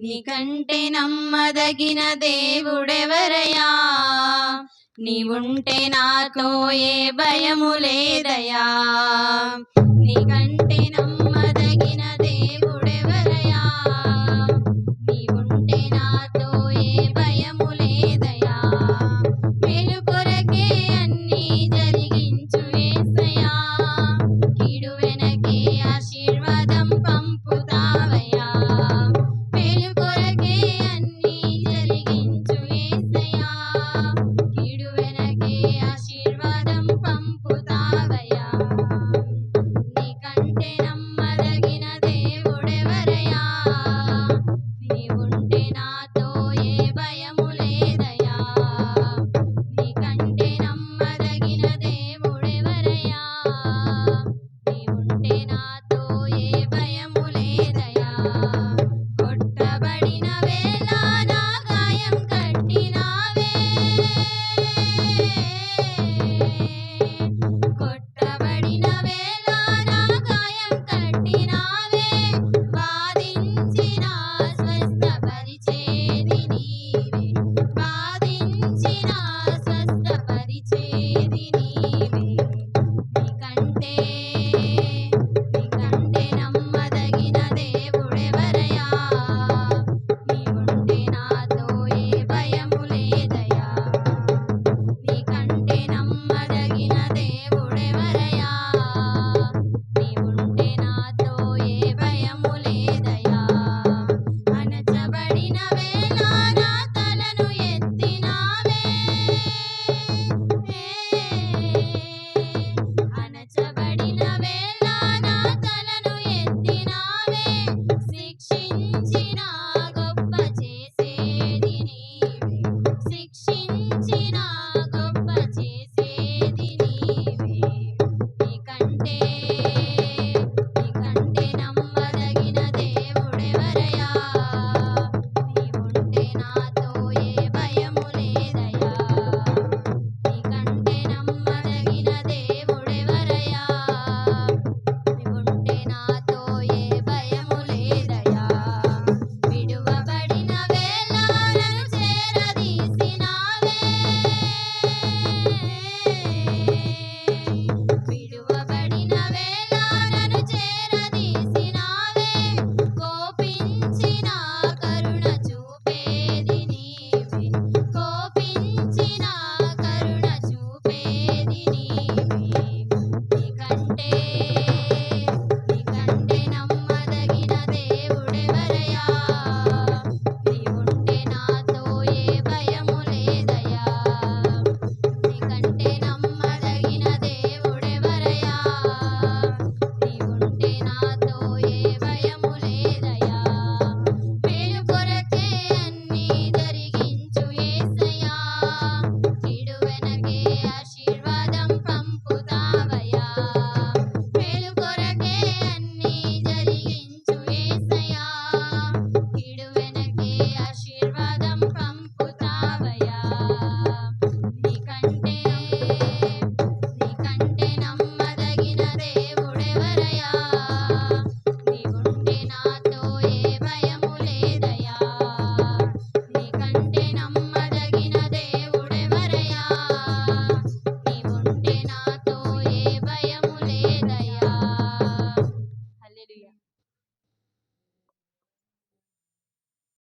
నీకంటే నమ్మదగిన దేవుడెవరయా నీవుంటే నాతో ఏ భయము లేదయా నీకంటే నమ్మ അറിയാതെ